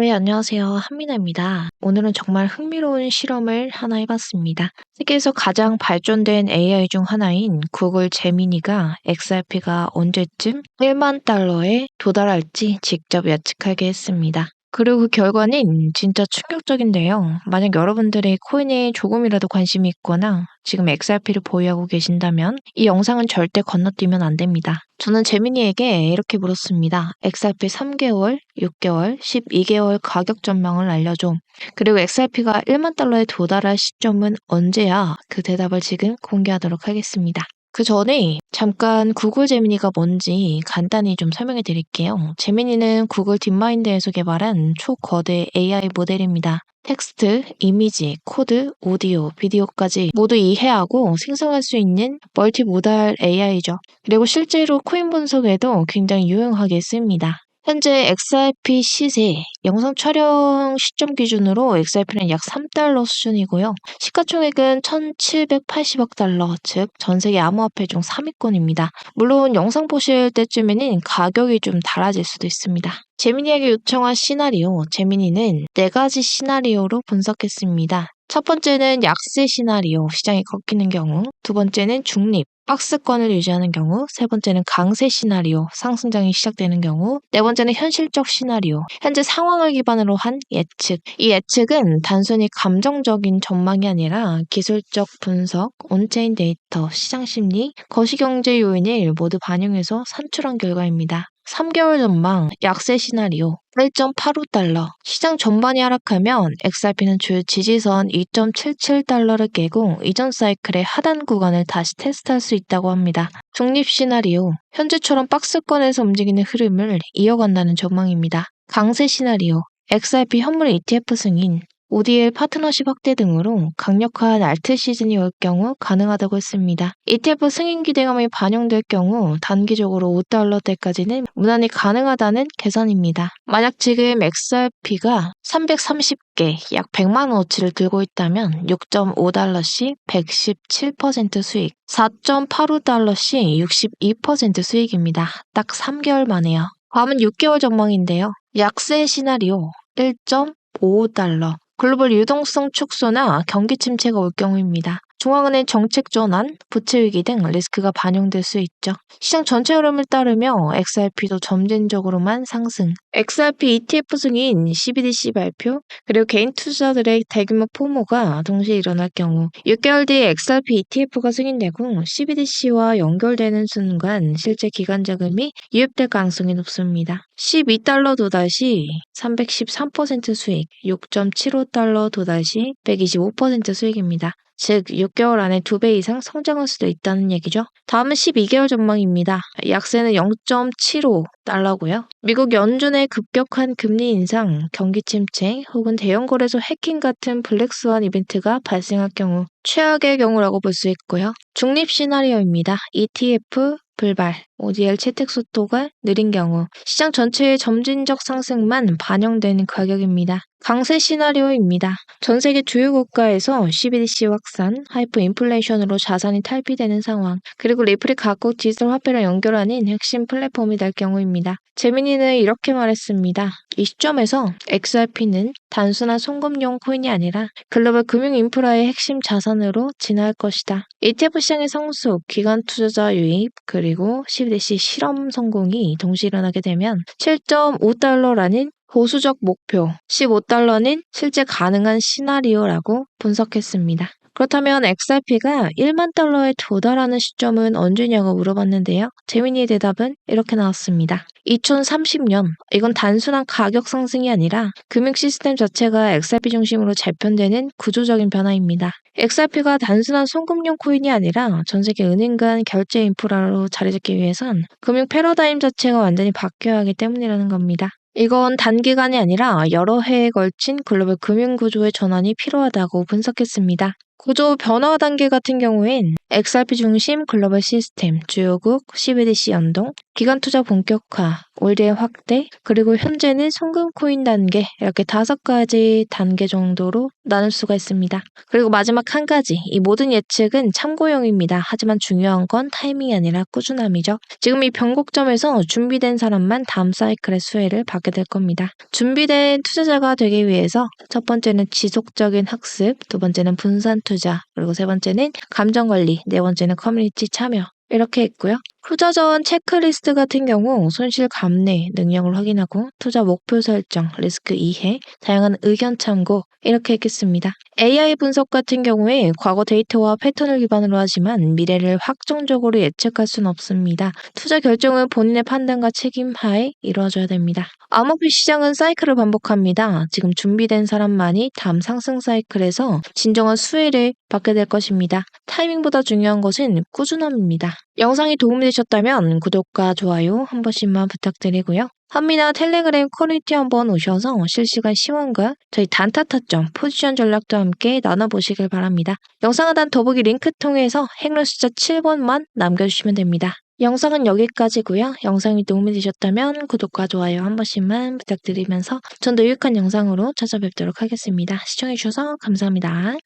네, 안녕하세요. 한민아입니다. 오늘은 정말 흥미로운 실험을 하나 해봤습니다. 세계에서 가장 발전된 AI 중 하나인 구글 제미니가 XRP가 언제쯤 1만 달러에 도달할지 직접 예측하게 했습니다. 그리고 그 결과는 진짜 충격적인데요. 만약 여러분들이 코인에 조금이라도 관심이 있거나 지금 XRP를 보유하고 계신다면 이 영상은 절대 건너뛰면 안 됩니다. 저는 재민이에게 이렇게 물었습니다. XRP 3개월, 6개월, 12개월 가격 전망을 알려줘. 그리고 XRP가 1만 달러에 도달할 시점은 언제야? 그 대답을 지금 공개하도록 하겠습니다. 그 전에 잠깐 구글 제미니가 뭔지 간단히 좀 설명해 드릴게요. 제미니는 구글 딥마인드에서 개발한 초거대 AI 모델입니다. 텍스트, 이미지, 코드, 오디오, 비디오까지 모두 이해하고 생성할 수 있는 멀티모달 AI죠. 그리고 실제로 코인 분석에도 굉장히 유용하게 쓰입니다. 현재 XRP 시세, 영상 촬영 시점 기준으로 XRP는 약 3달러 수준이고요. 시가총액은 1,780억 달러, 즉 전 세계 암호화폐 중 3위권입니다. 물론 영상 보실 때쯤에는 가격이 좀 달라질 수도 있습니다. 재민이에게 요청한 시나리오, 재민이는 네 가지 시나리오로 분석했습니다. 첫 번째는 약세 시나리오, 시장이 꺾이는 경우. 두 번째는 중립, 박스권을 유지하는 경우, 세 번째는 강세 시나리오, 상승장이 시작되는 경우, 네 번째는 현실적 시나리오, 현재 상황을 기반으로 한 예측. 이 예측은 단순히 감정적인 전망이 아니라 기술적 분석, 온체인 데이터, 시장 심리, 거시경제 요인을 모두 반영해서 산출한 결과입니다. 3개월 전망 약세 시나리오 1.85달러 시장 전반이 하락하면 XRP는 주 지지선 2.77달러를 깨고 이전 사이클의 하단 구간을 다시 테스트할 수 있다고 합니다. 중립 시나리오 현재처럼 박스권에서 움직이는 흐름을 이어간다는 전망입니다. 강세 시나리오 XRP 현물 ETF 승인 ODL 파트너십 확대 등으로 강력한 알트 시즌이 올 경우 가능하다고 했습니다. ETF 승인 기대감이 반영될 경우 단기적으로 5달러대까지는 무난히 가능하다는 계산입니다. 만약 지금 XRP가 330개, 약 100만 원어치를 들고 있다면 6.5달러씩 117% 수익, 4.85달러씩 62% 수익입니다. 딱 3개월 만에요. 다음은 6개월 전망인데요. 약세 시나리오 1.55달러. 글로벌 유동성 축소나 경기 침체가 올 경우입니다. 중앙은행 정책 전환, 부채 위기 등 리스크가 반영될 수 있죠. 시장 전체 흐름을 따르며 XRP도 점진적으로만 상승. XRP ETF 승인 CBDC 발표, 그리고 개인 투자들의 대규모 포모가 동시에 일어날 경우 6개월 뒤에 XRP ETF가 승인되고 CBDC와 연결되는 순간 실제 기관 자금이 유입될 가능성이 높습니다. 12달러 도달시 313% 수익, 6.75달러 도달시 125% 수익입니다. 즉 6개월 안에 2배 이상 성장할 수도 있다는 얘기죠. 다음은 12개월 전망입니다. 약세는 0.75 달러고요. 미국 연준의 급격한 금리 인상, 경기 침체 혹은 대형 거래소 해킹 같은 블랙스완 이벤트가 발생할 경우 최악의 경우라고 볼 수 있고요. 중립 시나리오입니다. ETF 불발, ODL 채택 속도가 느린 경우 시장 전체의 점진적 상승만 반영되는 가격입니다. 강세 시나리오입니다. 전 세계 주요 국가에서 CBDC 확산, 하이퍼 인플레이션으로 자산이 탈피되는 상황, 그리고 리플이 각국 디지털 화폐를 연결하는 핵심 플랫폼이 될 경우입니다. 재민이는 이렇게 말했습니다. 이 시점에서 XRP는 단순한 송금용 코인이 아니라 글로벌 금융 인프라의 핵심 자산으로 진화할 것이다. ETF 시장의 성숙, 기관 투자자 유입, 그리고 CBDC 실험 성공이 동시에 일어나게 되면 7.5달러라는 보수적 목표 15달러는 실제 가능한 시나리오라고 분석했습니다. 그렇다면 XRP가 1만 달러에 도달하는 시점은 언제냐고 물어봤는데요. 재민이의 대답은 이렇게 나왔습니다. 2030년. 이건 단순한 가격 상승이 아니라 금융 시스템 자체가 XRP 중심으로 재편되는 구조적인 변화입니다. XRP가 단순한 송금용 코인이 아니라 전 세계 은행 간 결제 인프라로 자리 잡기 위해선 금융 패러다임 자체가 완전히 바뀌어야 하기 때문이라는 겁니다. 이건 단기간이 아니라 여러 해에 걸친 글로벌 금융 구조의 전환이 필요하다고 분석했습니다. 구조 변화 단계 같은 경우엔 XRP 중심 글로벌 시스템, 주요국, CBDC 연동, 기관 투자 본격화, 올드의 확대, 그리고 현재는 송금 코인 단계 이렇게 다섯 가지 단계 정도로 나눌 수가 있습니다. 그리고 마지막 한 가지, 이 모든 예측은 참고용입니다. 하지만 중요한 건 타이밍이 아니라 꾸준함이죠. 지금 이 변곡점에서 준비된 사람만 다음 사이클의 수혜를 받게 될 겁니다. 준비된 투자자가 되기 위해서 첫 번째는 지속적인 학습, 두 번째는 분산 투자, 그리고 세 번째는 감정 관리, 네 번째는 커뮤니티 참여. 이렇게 있고요. 투자 전 체크리스트 같은 경우 손실 감내 능력을 확인하고 투자 목표 설정, 리스크 이해, 다양한 의견 참고 이렇게 있겠습니다. AI 분석 같은 경우에 과거 데이터와 패턴을 기반으로 하지만 미래를 확정적으로 예측할 수는 없습니다. 투자 결정은 본인의 판단과 책임 하에 이루어져야 됩니다. 암호비 시장은 사이클을 반복합니다. 지금 준비된 사람만이 다음 상승 사이클에서 진정한 수혜를 받게 될 것입니다. 타이밍보다 중요한 것은 꾸준함입니다. 영상이 도움이 되셨다면 구독과 좋아요 한 번씩만 부탁드리고요. 한미나 텔레그램 커뮤니티 한번 오셔서 실시간 시황과 저희 단타 타점, 포지션 전략도 함께 나눠보시길 바랍니다. 영상 하단 더보기 링크 통해서 행로 숫자 7번만 남겨주시면 됩니다. 영상은 여기까지고요. 영상이 도움이 되셨다면 구독과 좋아요 한 번씩만 부탁드리면서 전 더 유익한 영상으로 찾아뵙도록 하겠습니다. 시청해주셔서 감사합니다.